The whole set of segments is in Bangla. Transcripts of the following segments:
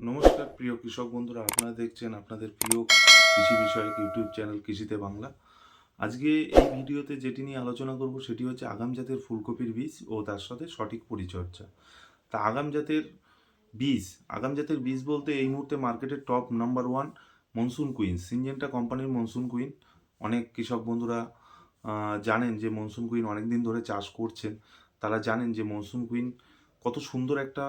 নমস্কার, প্রিয় কৃষক বন্ধুরা, আপনারা দেখছেন আপনাদের প্রিয় কৃষি বিষয়ক ইউটিউব চ্যানেল কৃষিতে বাংলা। আজকে এই ভিডিওতে যেটি নিয়ে আলোচনা করব সেটি হচ্ছে আগাম জাতের ফুলকপির বীজ ও তার সাথে সঠিক পরিচর্যা। তা আগাম জাতের বীজ, আগাম জাতের বীজ বলতে এই মুহূর্তে মার্কেটের top number one monsoon queen, Syngenta কোম্পানির মনসুন কুইন। অনেক কৃষক বন্ধুরা জানেন যে মনসুন কুইন অনেক দিন ধরে চাষ করছেন। তারা জানেন যে মনসুন কুইন কত সুন্দর একটা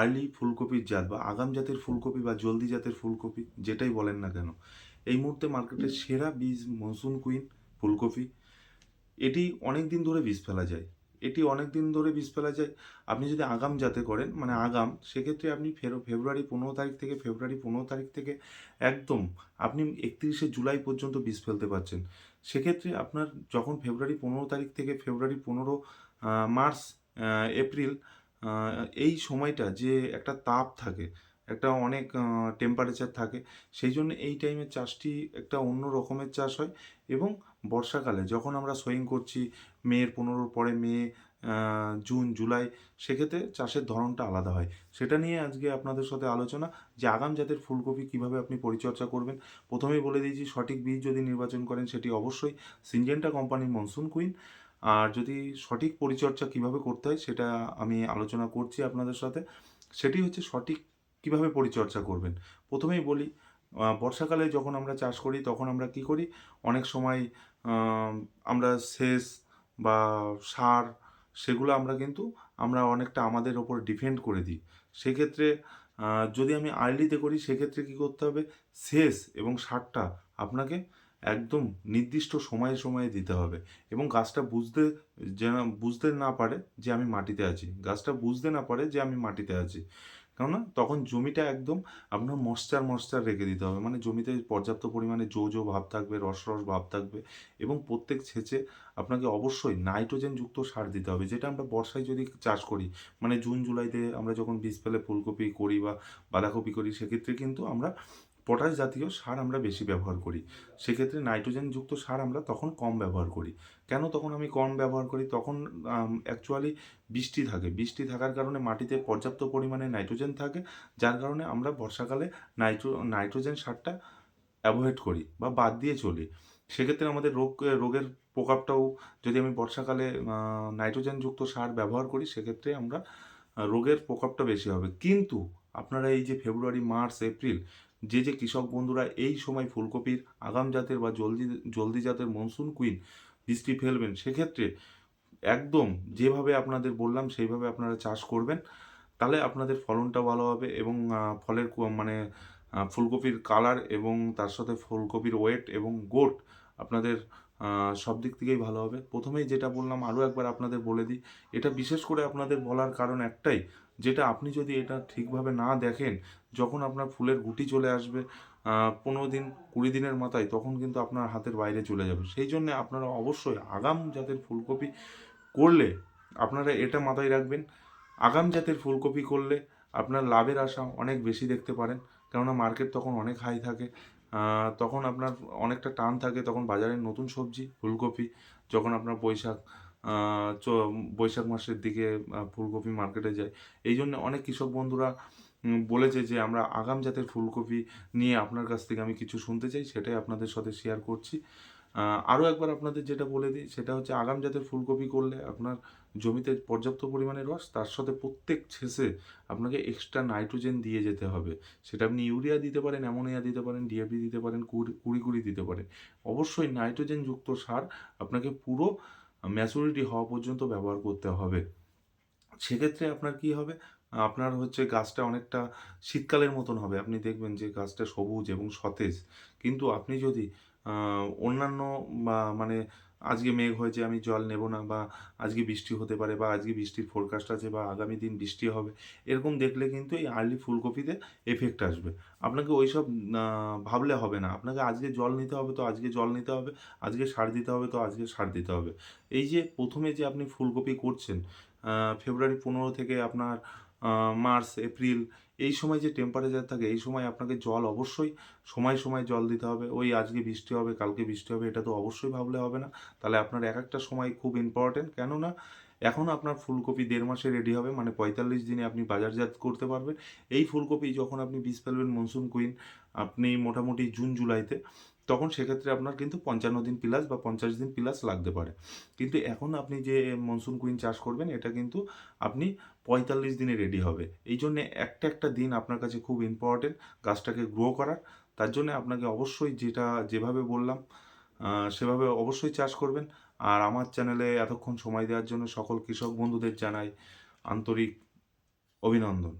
আর্লি ফুলকপির জাত বা আগাম জাতের ফুলকপি বা জলদি জাতের ফুলকপি, যেটাই বলেন না কেন, এই মুহূর্তে মার্কেটের সেরা বীজ মনসুন কুইন ফুলকপি। এটি অনেক দিন ধরে বীজ ফেলা যায়। এটি অনেক দিন ধরে বীজ ফেলা যায়। আপনি যদি আগাম জাতে করেন মানে আগাম, সেক্ষেত্রে আপনি ফেব্রুয়ারি পনেরো তারিখ থেকে, ফেব্রুয়ারি পনেরো তারিখ থেকে একদম আপনি একত্রিশে জুলাই পর্যন্ত বীজ ফেলতে পারছেন। সেক্ষেত্রে আপনার যখন ফেব্রুয়ারি পনেরো তারিখ থেকে ফেব্রুয়ারি পনেরো মার্চ এপ্রিল এই সময়টা যে একটা তাপ থাকে, একটা অনেক টেম্পারেচার থাকে, সেই জন্য এই টাইমের চাষটি একটা অন্য রকমের চাষ হয় এবং বর্ষাকালে যখন আমরা সোয়িং করছি মেয়ের পনেরোর পরে মে জুন, জুলাই, সেক্ষেত্রে চাষের ধরনটা আলাদা হয়। সেটা নিয়ে আজকে আপনাদের সাথে আলোচনা যে আগাম জাতের ফুলকপি কীভাবে আপনি পরিচর্যা করবেন। প্রথমেই বলে দিয়েছি, সঠিক বীজ যদি নির্বাচন করেন সেটি অবশ্যই সিনজেন্টা কোম্পানির মনসুন কুইন আর যদি সঠিক পরিচর্যা কীভাবে করতে হয় সেটা আমি আলোচনা করছি আপনাদের সাথে। সেটি হচ্ছে সঠিক কীভাবে পরিচর্যা করবেন। প্রথমেই বলি বর্ষাকালে যখন আমরা চাষ করি তখন আমরা কি করি? অনেক সময় আমরা সেচ বা সার সেগুলো আমরা কিন্তু, আমরা অনেকটা আমাদের ওপর ডিপেন্ড করে দিই। সেক্ষেত্রে যদি আমি আর্লিতে করি সেক্ষেত্রে কি করতে হবে? সেচ এবং সারটা আপনাকে একদম নির্দিষ্ট সময়ে সময়ে দিতে হবে। এবং গাছটা বুঝতে যেন, বুঝতে না পারে যে আমি মাটিতে আছি। গাছটা বুঝতে না পারে যে আমি মাটিতে আছি। কেননা তখন জমিটা একদম আপনার মশ্চার মশ্চার রেখে দিতে হবে। মানে জমিতে পর্যাপ্ত পরিমাণে জো জো ভাব থাকবে রস রস ভাব থাকবে এবং প্রত্যেক ছেচে আপনাকে অবশ্যই নাইট্রোজেন যুক্ত সার দিতে হবে। যেটা আমরা বর্ষায় যদি চাষ করি মানে জুন, জুলাইতে আমরা যখন বীজ ফেলে ফুলকপি করি বা বাঁধাকপি করি, সেক্ষেত্রে কিন্তু আমরা পটাশ জাতীয় সার আমরা বেশি ব্যবহার করি। সেক্ষেত্রে নাইট্রোজেন যুক্ত সার আমরা তখন কম ব্যবহার করি। কেন তখন আমি কম ব্যবহার করি? তখন অ্যাকচুয়ালি বৃষ্টি থাকে। বৃষ্টি থাকার কারণে মাটিতে পর্যাপ্ত পরিমাণে নাইট্রোজেন থাকে, যার কারণে আমরা বর্ষাকালে নাইট্রো নাইট্রোজেন সারটা অ্যাভয়েড করি বা বাদ দিয়ে চলি। সেক্ষেত্রে আমাদের রোগ, রোগের প্রকোপটাও যদি আমি বর্ষাকালে নাইট্রোজেনযুক্ত সার ব্যবহার করি, সেক্ষেত্রে আমরা রোগের প্রকোপটা বেশি হবে। কিন্তু আপনারা এই যে ফেব্রুয়ারি মার্চ এপ্রিল যে যে কৃষক বন্ধুরা এই সময় ফুলকপির আগাম জাতের বা জলদি জলদি জাতের মনসুন কুইন বৃষ্টি ফেলবেন, সেক্ষেত্রে একদম যেভাবে আপনাদের বললাম সেইভাবে আপনারা চাষ করবেন। তাহলে আপনাদের ফলনটা ভালো হবে এবং ফলের মানে ফুলকপির কালার এবং তার সাথে ফুলকপির ওয়েট এবং গোট আপনাদের সব দিক থেকেই ভালো হবে। প্রথমেই যেটা বললাম আরও একবার আপনাদের বলে দিই, এটা বিশেষ করে আপনাদের বলার কারণ একটাই যেটা আপনি যদি এটা ঠিকভাবে না দেখেন, যখন আপনার ফুলের গুটি চলে আসবে পনেরো দিন, কুড়ি দিনের মাথায়, তখন কিন্তু আপনার হাতের বাইরে চলে যাবে। সেই জন্য আপনারা অবশ্যই আগাম জাতের ফুলকপি করলে আপনারা এটা মাথায় রাখবেন। আগাম জাতের ফুলকপি করলে আপনার লাভের আশা অনেক বেশি দেখতে পারেন। কেননা মার্কেট তখন অনেক হাই থাকে তখন আপনার অনেকটা টান থাকে, তখন বাজারে নতুন সবজি, ফুলকপি, যখন আপনার বৈশাখ বৈশাখ মাসের দিকে ফুলকপি মার্কেটে যায়। এই জন্য অনেক কৃষক বন্ধুরা বলেছে যে, আমরা আগাম জাতের ফুলকপি নিয়ে আপনার কাছ থেকে আমি কিছু শুনতে চাই, সেটাই আপনাদের সাথে শেয়ার করছি। আরও একবার আপনাদের যেটা বলে দিই, সেটা হচ্ছে আগাম জাতের ফুলকপি করলে আপনার জমিতে পর্যাপ্ত পরিমাণে রস, তার সাথে প্রত্যেক ছেসে আপনাকে এক্সট্রা নাইট্রোজেন দিয়ে যেতে হবে। সেটা আপনি ইউরিয়া দিতে পারেন অ্যামোনিয়া দিতে পারেন ডিএপি দিতে পারেন, কুড়ি কুড়ি দিতে পারেন। অবশ্যই নাইট্রোজেন যুক্ত সার আপনাকে পুরো ম্যাচুরিটি হওয়া পর্যন্ত ব্যবহার করতে হবে। সেক্ষেত্রে আপনার কি হবে? আপনার হচ্ছে গাছটা অনেকটা শীতকালের মতন হবে। আপনি দেখবেন যে গাছটা সবুজ এবং সতেজ। কিন্তু আপনি যদি অন্যান্য, বা মানে আজকে মেঘ হয়েছে, আমি জল নেব না, বা আজকে বৃষ্টি হতে পারে, বা আজকে বৃষ্টির ফোরকাস্ট আছে, বা আগামী দিন বৃষ্টি হবে, এরকম দেখলে কিন্তু এই আর্লি ফুলকপিতে এফেক্ট আসবে। আপনাকে ওই সব ভাবলে হবে না। আপনাকে আজকে জল নিতে হবে তো আজকে জল নিতে হবে, আজকে সার দিতে হবে তো আজকে সার দিতে হবে। এই যে প্রথমে যে আপনি ফুলকপি করছেন ফেব্রুয়ারি পনেরো থেকে আপনার মার্চ এপ্রিল এই সময় যে টেম্পারেচার থাকে, এই সময় আপনাকে জল অবশ্যই সময় সময় জল দিতে হবে। ওই আজকে বৃষ্টি হবে, কালকে বৃষ্টি হবে, এটা তো অবশ্যই ভাবলে হবে না। তাহলে আপনার এক একটা সময় খুব ইম্পর্টেন্ট কেননা, এখন আপনার ফুলকপি দেড় মাসে রেডি হবে মানে পঁয়তাল্লিশ দিনে আপনি বাজারজাত করতে পারবেন। এই ফুলকপি যখন আপনি বীজ ফেলবেন মনসুন কুইন আপনি মোটামুটি জুন জুলাইতে তখন সেক্ষেত্রে আপনার কিন্তু পঞ্চান্ন দিন প্লাস বা পঞ্চাশ দিন প্লাস লাগতে পারে। কিন্তু এখন আপনি যে মনসুন কুইন চাষ করবেন, এটা কিন্তু আপনি পঁয়তাল্লিশ দিনে রেডি হবে। এই জন্যে একটা একটা দিন আপনার কাছে খুব ইম্পর্টেন্ট গাছটাকে গ্রো করার। তার জন্য আপনাকে অবশ্যই যেটা, যেভাবে বললাম সেভাবে অবশ্যই চাষ করবেন। আর আমার চ্যানেলে এতক্ষণ সময় দেওয়ার জন্য সকল কৃষক বন্ধুদের জানাই আন্তরিক অভিনন্দন।